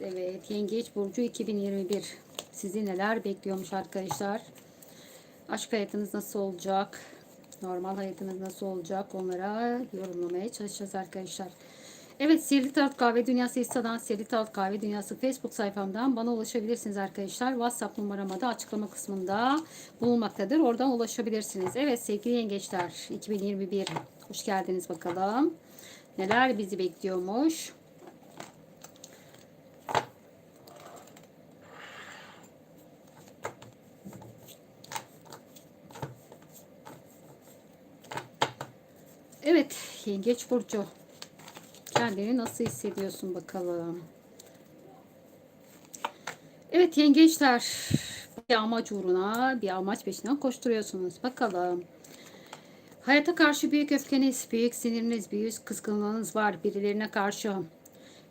Evet, Yengeç Burcu 2021. Sizi neler bekliyormuş arkadaşlar? Aşk hayatınız nasıl olacak? Normal hayatınız nasıl olacak? Onlara yorumlamaya çalışacağız arkadaşlar. Evet, Sihirli Tarot Kahve Dünyası Instagram, Sihirli Tarot Kahve Dünyası Facebook sayfamdan bana ulaşabilirsiniz arkadaşlar. WhatsApp numarama da açıklama kısmında bulunmaktadır. Oradan ulaşabilirsiniz. Evet sevgili yengeçler 2021 hoş geldiniz bakalım. Neler bizi bekliyormuş? Yengeç Burcu. Kendini nasıl hissediyorsun bakalım. Evet yengeçler bir amaç uğruna bir amaç peşinden koşturuyorsunuz. Bakalım. Hayata karşı büyük öfkeniz, büyük siniriniz, büyük kızgınlığınız var birilerine karşı.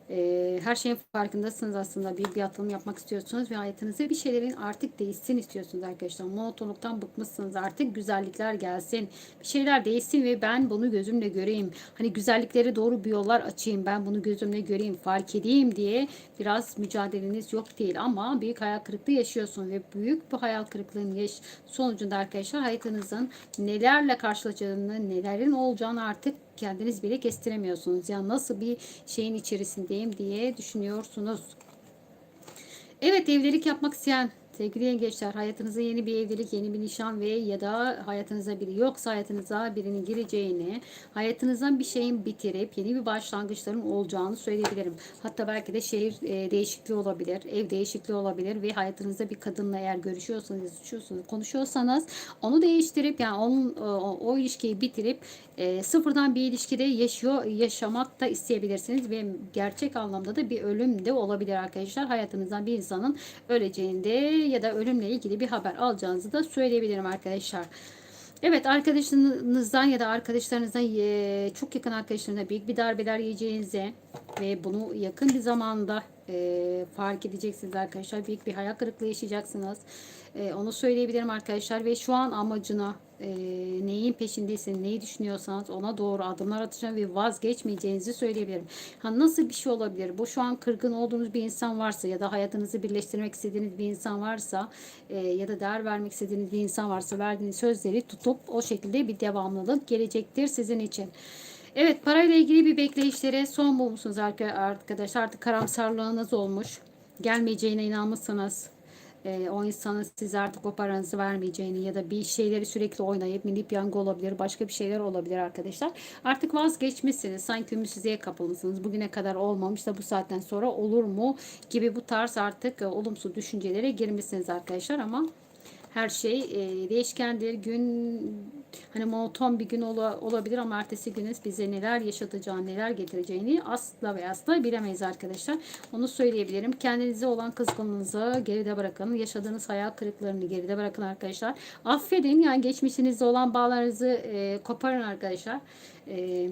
Ee, her şeyin farkındasınız aslında. Bir, bir atılım yapmak istiyorsunuz ve hayatınızda bir şeylerin artık değişsin istiyorsunuz arkadaşlar. Monotonluktan bıkmışsınız. Artık güzellikler gelsin. Bir şeyler değişsin ve ben bunu gözümle göreyim. Hani güzellikleri doğru bir yollar açayım. Ben bunu gözümle göreyim, fark edeyim diye biraz mücadeleniz yok değil. Ama büyük hayal kırıklığı yaşıyorsun ve büyük bu hayal kırıklığının yaş sonucunda arkadaşlar hayatınızın nelerle karşılaşacağını, nelerin olacağını artık kendiniz bile kestiremiyorsunuz. Ya nasıl bir şeyin içerisindeyim diye düşünüyorsunuz. Evet evlilik yapmak isteyen sevgili yengeçler hayatınıza yeni bir evlilik, yeni bir nişan ve ya da hayatınıza biri yoksa hayatınıza birinin gireceğini, hayatınızdan bir şeyin bitirip yeni bir başlangıçların olacağını söyleyebilirim. Hatta belki de şehir e, değişikliği olabilir, ev değişikliği olabilir ve hayatınızda bir kadınla eğer görüşüyorsanız, konuşuyorsanız onu değiştirip yani onun o, o ilişkiyi bitirip e, sıfırdan bir ilişkide yaşıyor yaşamak da isteyebilirsiniz ve gerçek anlamda da bir ölüm de olabilir arkadaşlar. Hayatınızdan bir insanın öleceğinde ya da ölümle ilgili bir haber alacağınızı da söyleyebilirim arkadaşlar. Evet arkadaşınızdan ya da arkadaşlarınızdan e, çok yakın arkadaşlarına büyük bir darbeler yiyeceğinize ve bunu yakın bir zamanda e, fark edeceksiniz arkadaşlar. Büyük bir hayal kırıklığı yaşayacaksınız. E, onu söyleyebilirim arkadaşlar ve şu an amacına e, neyin peşindeysen, neyi düşünüyorsanız ona doğru adımlar atacağım ve vazgeçmeyeceğinizi söyleyebilirim. Ha, nasıl bir şey olabilir? Bu şu an kırgın olduğunuz bir insan varsa ya da hayatınızı birleştirmek istediğiniz bir insan varsa e, ya da değer vermek istediğiniz bir insan varsa verdiğiniz sözleri tutup o şekilde bir devamlılık gelecektir sizin için. Evet parayla ilgili bir bekleyişlere son bulmuşsunuz arkadaşlar. Artık karamsarlığınız olmuş. Gelmeyeceğine inanmışsınız e, o insanın size artık o paranızı vermeyeceğini ya da bir şeyleri sürekli oynayıp mini piyango olabilir, başka bir şeyler olabilir arkadaşlar. Artık vazgeçmişsiniz. Sanki ümitsizliğe kapılmışsınız. Bugüne kadar olmamış da bu saatten sonra olur mu gibi bu tarz artık e, olumsuz düşüncelere girmişsiniz arkadaşlar ama her şey e, değişkendir. Gün hani monoton bir gün ola, olabilir ama ertesi günün bize neler yaşatacağını, neler getireceğini asla ve asla bilemeyiz arkadaşlar. Onu söyleyebilirim. Kendinize olan kızgınlığınızı geride bırakın. Yaşadığınız hayal kırıklarını geride bırakın arkadaşlar. Affedin. Yani geçmişinizde olan bağlarınızı e, koparın arkadaşlar. Eee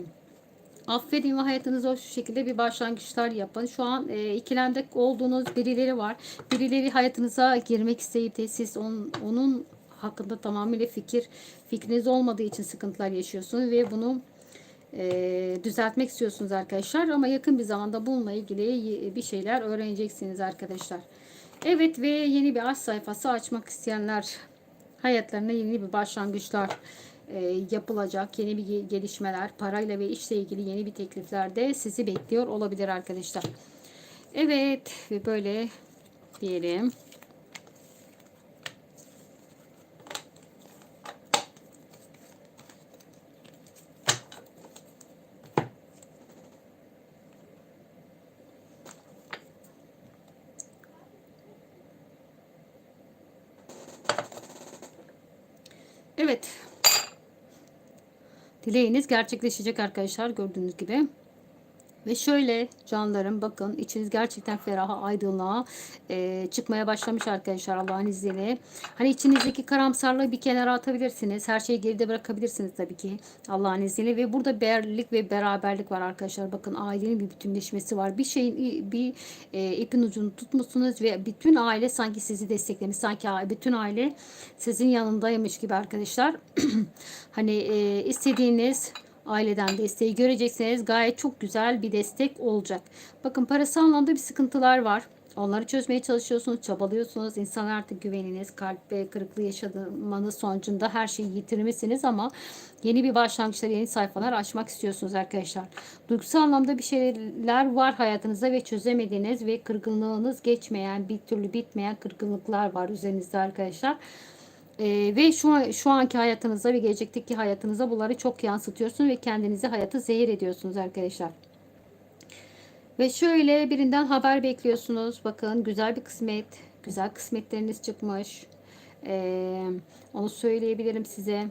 Affedin ve hayatınıza şu şekilde bir başlangıçlar yapın. Şu an e, ikilemde olduğunuz birileri var. Birileri hayatınıza girmek isteyip de siz onun, onun hakkında tamamıyla fikir fikriniz olmadığı için sıkıntılar yaşıyorsunuz ve bunu e, düzeltmek istiyorsunuz arkadaşlar. Ama yakın bir zamanda bununla ilgili bir şeyler öğreneceksiniz arkadaşlar. Evet ve yeni bir aşk sayfası açmak isteyenler hayatlarına yeni bir başlangıçlar e, yapılacak yeni bir gelişmeler, parayla ve işle ilgili yeni bir teklifler de sizi bekliyor olabilir arkadaşlar. Evet ve böyle diyelim. Evet. Dileğiniz gerçekleşecek arkadaşlar gördüğünüz gibi. Ve şöyle canlarım bakın içiniz gerçekten feraha aydınlığa e, çıkmaya başlamış arkadaşlar Allah'ın izniyle. Hani içinizdeki karamsarlığı bir kenara atabilirsiniz. Her şeyi geride bırakabilirsiniz tabii ki Allah'ın izniyle. Ve burada birlik ve beraberlik var arkadaşlar. Bakın ailenin bir bütünleşmesi var. Bir şeyin bir e, ipin ucunu tutmuşsunuz ve bütün aile sanki sizi desteklemiş. Sanki bütün aile sizin yanındaymış gibi arkadaşlar. hani e, istediğiniz aileden desteği göreceksiniz. Gayet çok güzel bir destek olacak. Bakın parasal anlamda bir sıkıntılar var. Onları çözmeye çalışıyorsunuz, çabalıyorsunuz. İnsan artık güveniniz, kalp ve kırıklığı yaşamanız sonucunda her şeyi yitirmişsiniz ama yeni bir başlangıçlar, yeni sayfalar açmak istiyorsunuz arkadaşlar. Duygusal anlamda bir şeyler var hayatınızda ve çözemediğiniz ve kırgınlığınız geçmeyen, bir türlü bitmeyen kırgınlıklar var üzerinizde arkadaşlar. Ee, ve şu şu anki hayatınızda ve gelecekteki hayatınıza bunları çok yansıtıyorsunuz ve kendinizi hayatı zehir ediyorsunuz arkadaşlar. Ve şöyle birinden haber bekliyorsunuz. Bakın güzel bir kısmet. Güzel kısmetleriniz çıkmış. Ee, onu söyleyebilirim size.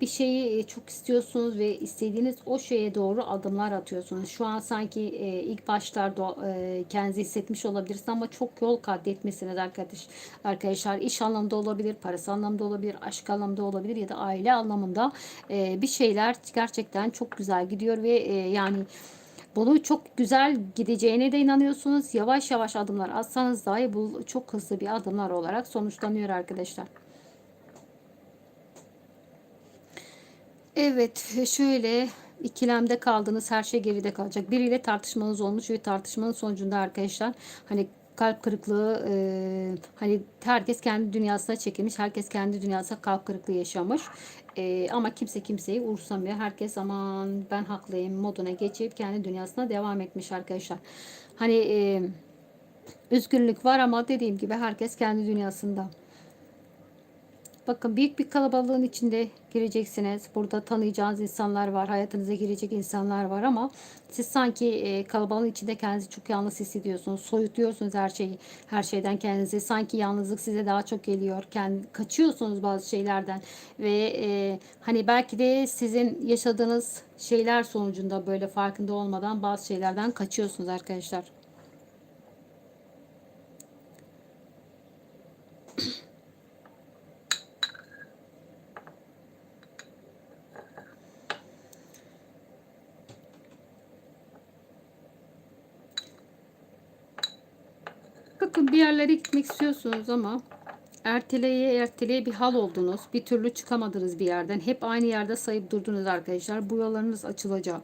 Bir şeyi e, çok istiyorsunuz ve istediğiniz o şeye doğru adımlar atıyorsunuz. Şu an sanki e, ilk başlarda e, kendinizi hissetmiş olabilirsiniz ama çok yol kat etmişsiniz arkadaş, arkadaşlar. İş anlamda olabilir, parası anlamda olabilir, aşk anlamda olabilir ya da aile anlamında e, bir şeyler gerçekten çok güzel gidiyor ve yani bunu çok güzel gideceğine de inanıyorsunuz. Yavaş yavaş adımlar atsanız dahi bu çok hızlı bir adımlar olarak sonuçlanıyor arkadaşlar. Evet şöyle ikilemde kaldınız her şey geride kalacak. Biriyle tartışmanız olmuş ve tartışmanın sonucunda arkadaşlar hani kalp kırıklığı e, hani herkes kendi dünyasına çekilmiş. Herkes kendi dünyasında kalp kırıklığı yaşamış. E, ama kimse kimseyi umursamıyor. Herkes aman ben haklıyım moduna geçip kendi dünyasına devam etmiş arkadaşlar. Hani e, üzgünlük var ama dediğim gibi herkes kendi dünyasında. Bakın büyük bir kalabalığın içinde gireceksiniz. Burada tanıyacağınız insanlar var. Hayatınıza girecek insanlar var ama siz sanki e, kalabalığın içinde kendinizi çok yalnız hissediyorsunuz. Soyutuyorsunuz her şeyi, her şeyden kendinizi. Sanki yalnızlık size daha çok geliyor. Kendi, kaçıyorsunuz bazı şeylerden ve e, hani belki de sizin yaşadığınız şeyler sonucunda böyle farkında olmadan bazı şeylerden kaçıyorsunuz arkadaşlar. Bakın bir yerlere gitmek istiyorsunuz ama erteleye erteleye bir hal oldunuz. Bir türlü çıkamadınız bir yerden. Hep aynı yerde sayıp durdunuz arkadaşlar. Bu yollarınız açılacak.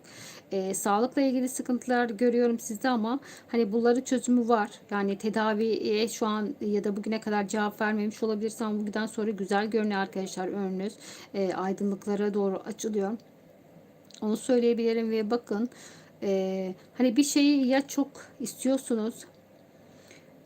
Ee, sağlıkla ilgili sıkıntılar görüyorum sizde ama hani bunları çözümü var. Yani tedaviye şu an ya da bugüne kadar cevap vermemiş olabilirsem bugünden sonra güzel görünüyor arkadaşlar önünüz. Ee, aydınlıklara doğru açılıyor. Onu söyleyebilirim ve bakın e, hani bir şeyi ya çok istiyorsunuz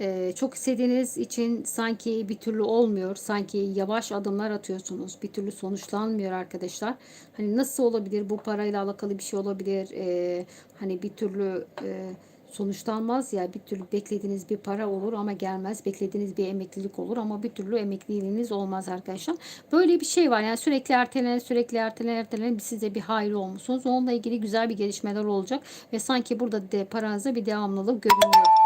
ee, çok istediğiniz için sanki bir türlü olmuyor. Sanki yavaş adımlar atıyorsunuz. Bir türlü sonuçlanmıyor arkadaşlar. Hani nasıl olabilir? Bu parayla alakalı bir şey olabilir. Ee, hani bir türlü e, sonuçlanmaz ya. Bir türlü beklediğiniz bir para olur ama gelmez. Beklediğiniz bir emeklilik olur ama bir türlü emekliliğiniz olmaz arkadaşlar. Böyle bir şey var. Yani sürekli ertelenen, sürekli ertelenen, ertelenen size bir hayır olmuşsunuz. Onunla ilgili güzel bir gelişmeler olacak ve sanki burada de paranızda bir devamlılık görünüyor.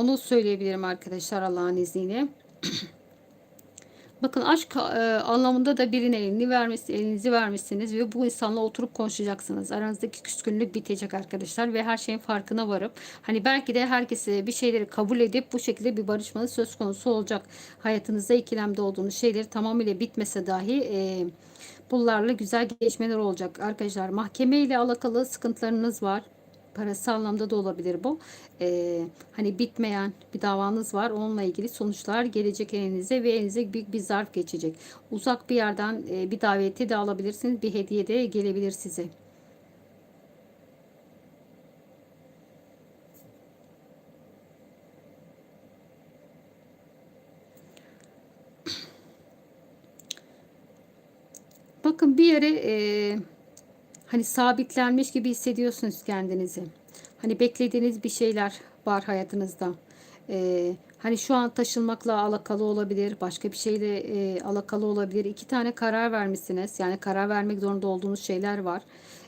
Onu söyleyebilirim arkadaşlar Allah'ın izniyle. Bakın aşk e, anlamında da birine elini vermiş, elinizi vermişsiniz ve bu insanla oturup konuşacaksınız. Aranızdaki küskünlük bitecek arkadaşlar ve her şeyin farkına varıp hani belki de herkese bir şeyleri kabul edip bu şekilde bir barışmanız söz konusu olacak. Hayatınızda ikilemde olduğunuz şeyleri tamamıyla bitmese dahi e, bunlarla güzel gelişmeler olacak arkadaşlar. Mahkeme ile alakalı sıkıntılarınız var parası anlamda da olabilir bu. Ee, hani bitmeyen bir davanız var. Onunla ilgili sonuçlar gelecek elinize ve elinize büyük bir zarf geçecek. Uzak bir yerden e, bir daveti de alabilirsiniz. Bir hediye de gelebilir size. Bakın bir yere e, Hani sabitlenmiş gibi hissediyorsunuz kendinizi. Hani beklediğiniz bir şeyler var hayatınızda. Ee, hani şu an taşınmakla alakalı olabilir, başka bir şeyle e, alakalı olabilir. İki tane karar vermişsiniz. Yani karar vermek zorunda olduğunuz şeyler var.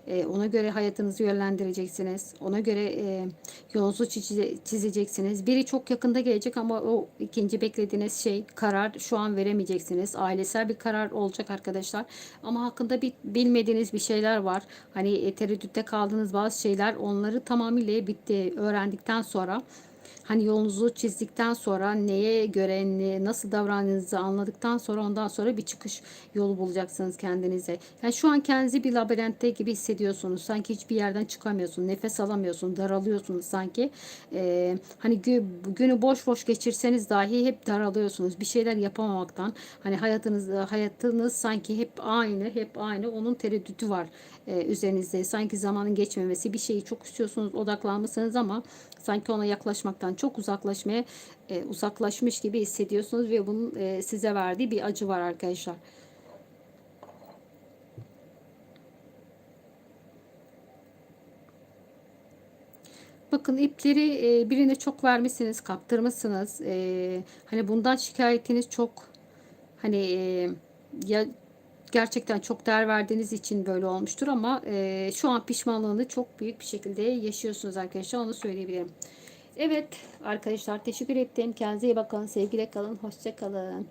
E, ona göre hayatınızı yönlendireceksiniz. Ona göre e, yolunuzu çize- çizeceksiniz. Biri çok yakında gelecek ama o ikinci beklediğiniz şey karar şu an veremeyeceksiniz. Ailesel bir karar olacak arkadaşlar. Ama hakkında bir bilmediğiniz bir şeyler var. Hani e, tereddütte kaldığınız bazı şeyler onları tamamıyla bitti öğrendikten sonra hani yolunuzu çizdikten sonra neye göre ne, nasıl davrandığınızı anladıktan sonra ondan sonra bir çıkış yolu bulacaksınız kendinize. Yani şu an kendinizi bir labirentte gibi hissediyorsunuz. Sanki hiçbir yerden çıkamıyorsunuz. Nefes alamıyorsunuz. Daralıyorsunuz sanki. Ee, hani gü- günü boş boş geçirseniz dahi hep daralıyorsunuz. Bir şeyler yapamamaktan. Hani hayatınız hayatınız sanki hep aynı, hep aynı. Onun tereddütü var e, üzerinizde. Sanki zamanın geçmemesi. Bir şeyi çok istiyorsunuz, odaklanmışsınız ama sanki ona yaklaşmaktan çok uzaklaşmaya e, uzaklaşmış gibi hissediyorsunuz ve bunun e, size verdiği bir acı var arkadaşlar. Bakın ipleri e, birine çok vermişsiniz, kaptırmışsınız. E, hani bundan şikayetiniz çok hani e, ya gerçekten çok değer verdiğiniz için böyle olmuştur ama e, şu an pişmanlığını çok büyük bir şekilde yaşıyorsunuz arkadaşlar onu söyleyebilirim. Evet arkadaşlar teşekkür ettim. Kendinize iyi bakın. Sevgiyle kalın. Hoşça kalın.